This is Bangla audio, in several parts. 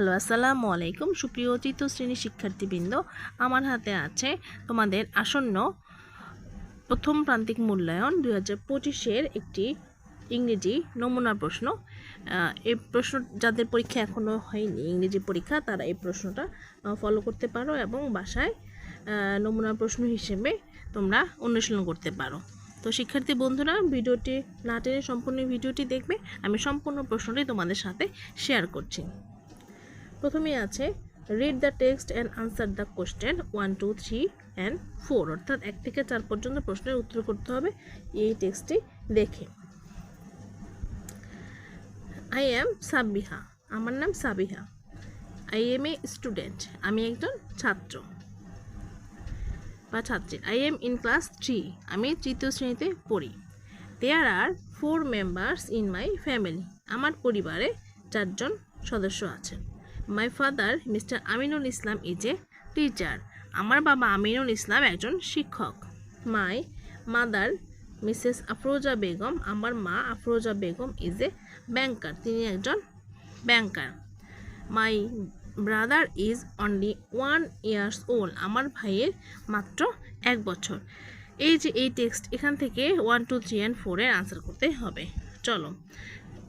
হ্যালো, আসসালামু আলাইকুম সুপ্রিয় তৃতীয় শ্রেণির শিক্ষার্থীবৃন্দ। আমার হাতে আছে তোমাদের আসন্ন প্রথম প্রান্তিক মূল্যায়ন দুই হাজার পঁচিশের একটি ইংরেজি নমুনা প্রশ্ন। এই প্রশ্ন যাদের পরীক্ষা এখনও হয়নি, ইংরেজি পরীক্ষা, তারা এই প্রশ্নটা ফলো করতে পারো এবং বাসায় নমুনা প্রশ্ন হিসেবে তোমরা অনুশীলন করতে পারো। তো শিক্ষার্থী বন্ধুরা, ভিডিওটি না টেনে সম্পূর্ণ ভিডিওটি দেখবে। আমি সম্পূর্ণ প্রশ্নটি তোমাদের সাথে শেয়ার করছি। প্রথমে আছে read the text and answer the question one two three and four অর্থাৎ এক থেকে চার পর্যন্ত প্রশ্নের উত্তর করতে হবে এই টেক্সটটি দেখে। আই অ্যাম সাবিহা আমার নাম Sabiha I am a student আমি একজন ছাত্র বা ছাত্রী। I am in class three আমি তৃতীয় শ্রেণীতে পড়ি। There are four members in my family আমার পরিবারে চারজন সদস্য আছেন। My father Mr Aminul Islam is a teacher আমার বাবা আমিনুল ইসলাম একজন শিক্ষক। My mother Mrs Afroza Begum আমার মা Afroza Begum is a banker তিনি একজন banker my brother is only one years old আমার ভাইয়ের মাত্র এক বছর। এই যে এই টেক্সট এখান থেকে ওয়ান টু থ্রি অ্যান্ড ফোরের আনসার করতে হবে। চলো।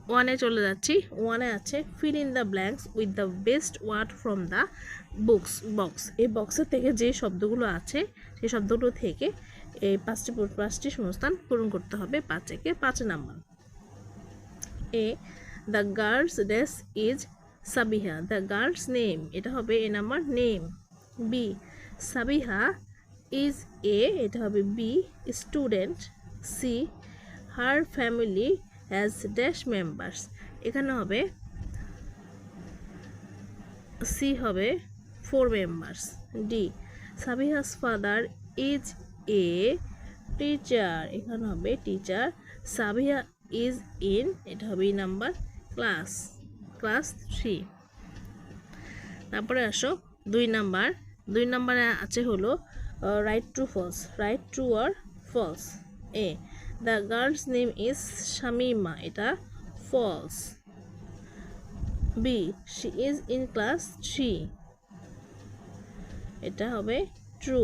ওয়ানে চলে যাচ্ছি। ওয়ানে আছে fill in the blanks with the best word from the books box এই বক্সের থেকে যে শব্দগুলো আছে সেই শব্দগুলো থেকে এই পাঁচটি পাঁচটি সংস্থান পূরণ করতে হবে পাঁচ থেকে পাঁচ number. A the girl's dress is Sabiha the girl's name এটা হবে A number name B Sabiha is a এটা হবে B student C her family has dash members এখানে হবে সি হবে four members D Sabiha's father is a teacher এখানে হবে টিচার সাবিহা ইজ ইন এটা হবে নাম্বার ক্লাস ক্লাস থ্রি তারপরে আসো দুই নাম্বার দুই নাম্বারে আছে হলো write to false write true R false A the girl's name is Shamima এটা false B she is in class three এটা হবে true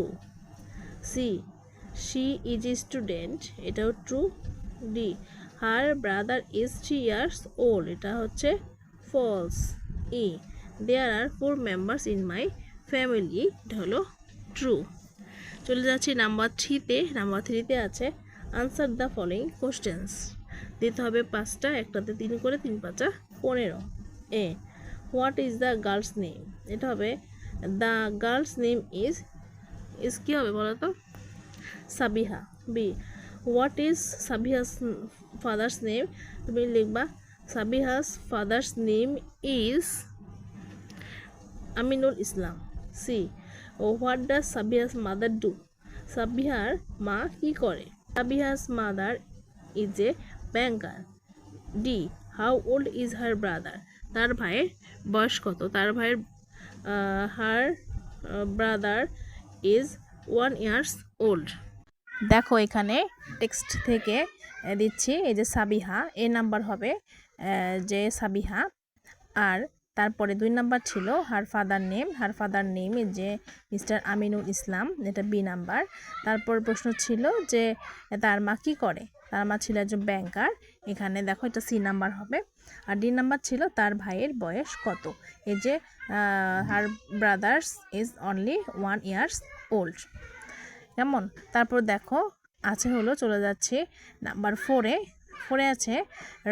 C she is a student এটাও true D her brother is three years old এটা হচ্ছে false E there are four members in my family এটা হলো ট্রু চলে যাচ্ছি নাম্বার থ্রিতে নাম্বার থ্রিতে আছে আনসার দ্য ফলোয়িং কোশ্চেন্স দিতে হবে পাঁচটা, একটাতে তিন করে তিন পাঁচা পনেরো। A what is the girl's name এটা হবে the girl's name is is কী হবে বলো তো? Sabiha. B what is Sabiha's father's name তুমি লিখবা, Sabiha's father's name is Aminul Islam. C oh what does Sabiha's mother do সাবিহার মা কি করে? Sabiha's mother is a banker D how old is her brother তার ভাইয়ের বয়স কত? তার ভাইয়ের her brother is one years old দেখো এখানে টেক্সট থেকে দিচ্ছি। এই যে সাবিহা, এ নাম্বার হবে যে সাবিহা। আর তারপরে দুই নাম্বার ছিল her father name her father name যে মিস্টার আমিনুল ইসলাম, এটা বি নাম্বার। তারপর প্রশ্ন ছিল যে তার মা কী করে? তার মা ছিল একজন ব্যাংকার এখানে দেখো এটা সি নাম্বার হবে। আর ডি নাম্বার ছিল তার ভাইয়ের বয়স কত? এই যে her brothers is only one years old কেমন? তারপর দেখো, আছে হলো চলে যাচ্ছে নাম্বার ফোরে ফোরে আছে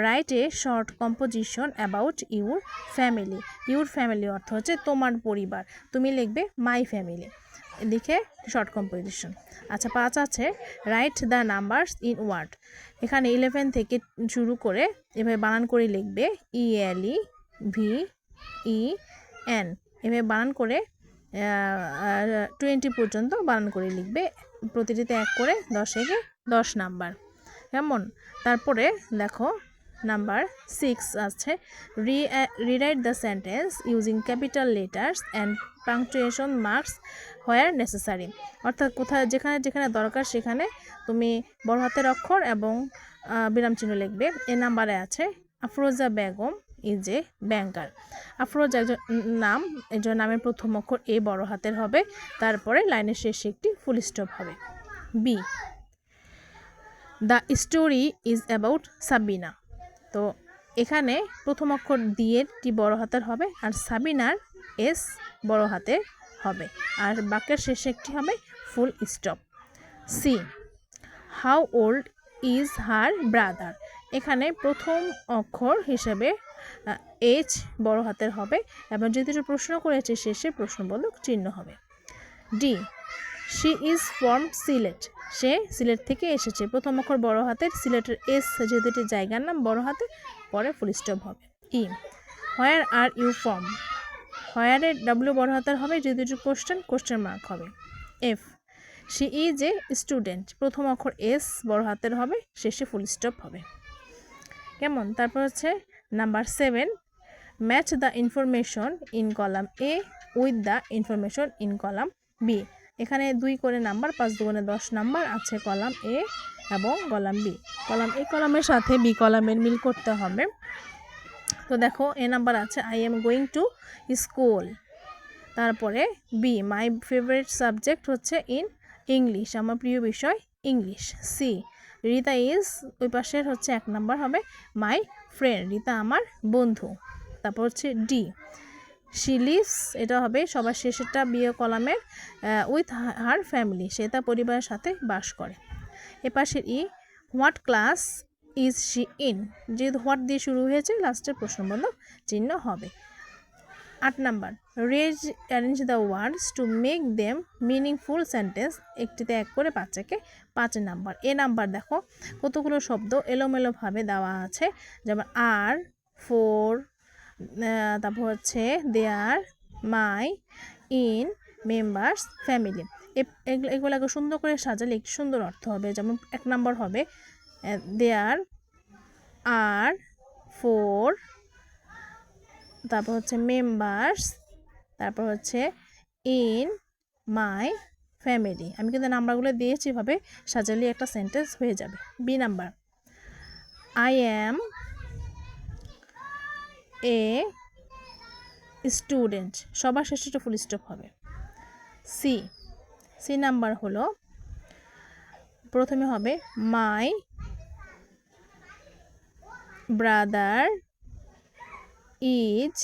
write a short composition about your family your family অর্থ হচ্ছে তোমার পরিবার। তুমি লিখবে মাই ফ্যামিলি লিখে শর্ট কম্পোজিশন আচ্ছা পাঁচ আছে write the numbers in word এখানে ইলেভেন থেকে শুরু করে এভাবে বানান করে লিখবে ই এল ই ভি ই এন এভাবে বানান করে টোয়েন্টি পর্যন্ত বানান করে লিখবে। প্রতিটিতে এক করে দশ থেকে দশ নাম্বার। কেমন? তারপরে দেখো নাম্বার সিক্স আছে। রি rewrite the sentence using capital letters and punctuation marks where necessary অর্থাৎ কোথায় যেখানে যেখানে দরকার সেখানে তুমি বড় হাতের অক্ষর এবং আহ, বিরাম চিহ্ন লিখবে। এ নাম্বারে আছে Afroza Begum is a banker Afroza একজন নাম একজন নামের প্রথম অক্ষর এ বড় হাতের হবে। তারপরে লাইনের শেষে একটি ফুল স্টপ হবে। B the story is about Sabina তো এখানে প্রথম অক্ষর দিয়ে টি বড় হাতের হবে আর সাবিনার এস বড় হাতের হবে। আর বাক্যের শেষে একটি হবে full stop C how old is her brother এখানে প্রথম অক্ষর হিসেবে এইচ বড় হাতের হবে এবং যেহেতু প্রশ্ন করেছে শেষে প্রশ্নবোধক চিহ্ন হবে। D she is from Sylhet সে সিলেট থেকে এসেছে। প্রথম অক্ষর বড় হাতের সিলেটের এস যেহেতু এটি জায়গার নাম, বড় হাতে, পরে ফুল স্টপ হবে। E where are you from হোয়ারের W বড় হাতের হবে যেহেতু এটি কোশ্চেন কোশ্চেন মার্ক হবে। F she is a student প্রথম অক্ষর এস বড় হাতের হবে, শেষে ফুল স্টপ হবে। কেমন? তারপর হচ্ছে number seven match the information in column A with the information in column B এখানে দুই করে নাম্বার, পাঁচ দুগুণে দশ নাম্বার, আছে কলাম এ এবং কলাম বি। কলাম এ, কলামের সাথে বি, কলামের মিল করতে হবে। তো দেখো, এ নাম্বার আছে I am going to school তারপরে বি মাই ফেভারিট সাবজেক্ট হচ্ছে ইন ইংলিশ আমার প্রিয় বিষয় ইংলিশ সি রিতা ইজ ওই পাশের হচ্ছে এক নাম্বার হবে মাই ফ্রেন্ড রিতা আমার বন্ধু। তারপর হচ্ছে ডি শি লিভস এটা হবে সবার শেষেরটা বিয়ে কলামের উইথ হার ফ্যামিলি সে তার পরিবারের সাথে বাস করে। এ পাশের E what class is she in যেহেতু হোয়াট দিয়ে শুরু হয়েছে লাস্টের প্রশ্নবোধক চিহ্ন হবে। আট number, rearrange the words to make them meaningful sentence একটিতে এক করে বাচ্চাকে পাঁচ নাম্বার। এ নাম্বার দেখো, কতগুলো শব্দ এলোমেলোভাবে দেওয়া আছে, যেমন আর ফোর তারপর হচ্ছে there my in members family এগুলোকে সুন্দর করে সাজালে একটু সুন্দর অর্থ হবে, যেমন এক নম্বর হবে দেয়ার আর ফোর তারপর হচ্ছে মেম্বার্স তারপর হচ্ছে ইন মাই ফ্যামিলি আমি কিন্তু নাম্বারগুলো দিয়েছি, এভাবে সাজালে একটা সেন্টেন্স হয়ে যাবে। B number I am a student সবার শেষে ফুল স্টপ হবে। সি সি নাম্বার হলো, প্রথমে হবে my brother is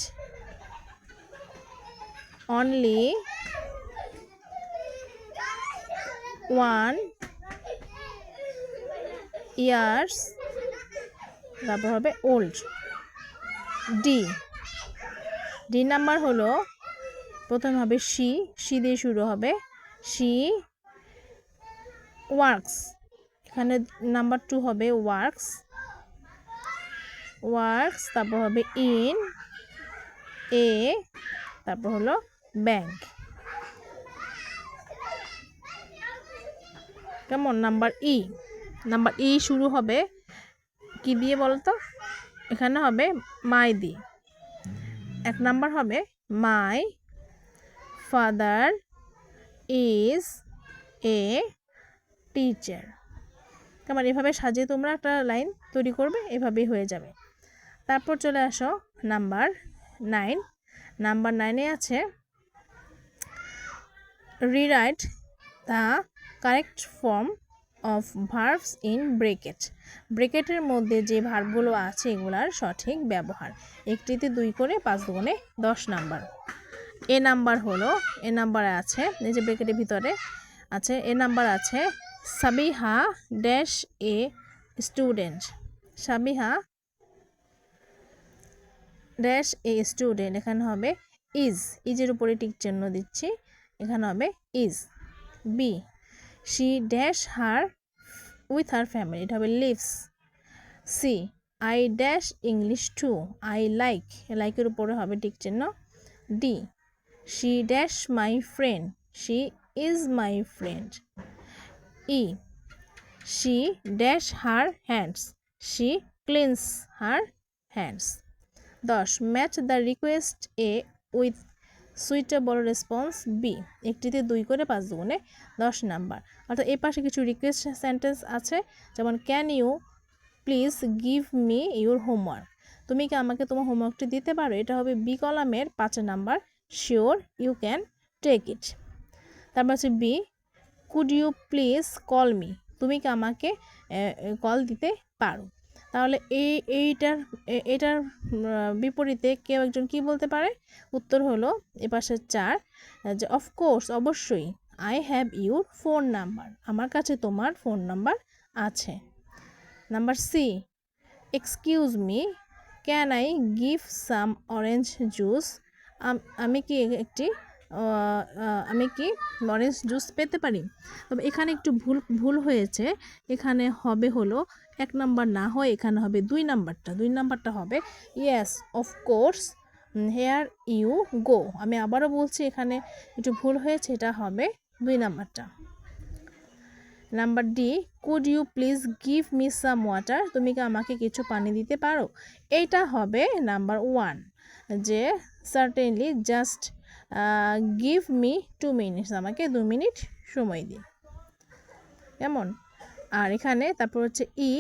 only one years তারপর হবে ওল্ড ডি ডি নাম্বার হলো, প্রথম হবে শি শি দিয়ে শুরু হবে। শি ওয়ার্কস এখানে নাম্বার টু হবে ওয়ার্কস ওয়ার্কস তারপর হবে ইন এ তারপর হলো ব্যাংক কেমন? নাম্বার ই নাম্বার ই শুরু হবে, কি দিয়ে বলতো? এখানে হবে মাই দিয়ে এক নাম্বার হবে my father is a teacher কেমন? এভাবে সাজিয়ে তোমরা একটা লাইন তৈরি করবে, এভাবেই হয়ে যাবে। তারপর চলে আসো নাম্বার নাইন নাম্বার নাইনে আছে rewrite the correct form of verbs in bracket ব্রেকেটের মধ্যে যে ভার্বগুলো আছে, এগুলার সঠিক ব্যবহার। একটিতে দুই করে পাঁচ দুগুণে দশ নাম্বার। এ নাম্বার হলো, এ নাম্বারে আছে, এই যে ব্রেকেটের ভিতরে আছে, এ নাম্বার আছে, Sabiha dash a student Sabiha dash a student এখানে হবে ইজ ইজের উপরে টিক চিহ্ন দিচ্ছি, এখানে হবে is B she dash her with her family এটা হবে lives C I dash English to I like লাইকের উপরে হবে টিক চিহ্ন D she dash my friend she is my friend E she dash her hands she cleans her hands দশ match the request A with suitable response B একটিতে দুই করে পাঁচ দুগুণে দশ নাম্বার। অর্থাৎ এ পাশে কিছু রিকোয়েস্ট সেন্টেন্স আছে, যেমন can you please give me your homework তুমি কি আমাকে তোমার হোমওয়ার্কটি দিতে পারো? এটা হবে বি কলামের পাঁচ number. Sure you can take it তারপর হচ্ছে B could you please call me তুমি কি আমাকে কল দিতে পারো? তাহলে এই এইটার এটার বিপরীতে কেউ একজন কি বলতে পারে? উত্তর হলো এপাশে চার যে অফকোর্স অবশ্যই I have your phone number আমার কাছে তোমার ফোন নাম্বার আছে। Number C excuse me can I give some orange juice আমি কি একটি আমি কি অরেঞ্জ জুস পেতে পারি? তবে এখানে একটু ভুল ভুল হয়েছে, এখানে হবে হলো এক নাম্বার না হয় এখানে হবে দুই নাম্বারটা। দুই নাম্বারটা হবে yes of course here you go আমি আবারও বলছি এখানে একটু ভুল হয়েছে, এটা হবে দুই নাম্বারটা। Number D could you please give me some water তুমি কি আমাকে কিছু পানি দিতে পারো? এইটা হবে নাম্বার ওয়ান, যে certainly just give me two minutes আমাকে দু মিনিট সময় দিন। কেমন? আর এখানে তারপর হচ্ছে E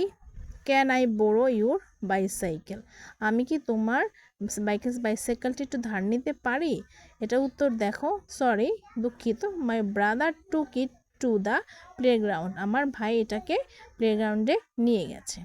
can I borrow your bicycle আমি কি তোমার বাইকের বাইসাইকেলটি একটু ধার নিতে পারি? এটা উত্তর দেখো সরি দুঃখিত my brother took it to the playground আমার ভাই এটাকে প্লেগ্রাউন্ডে নিয়ে গেছে।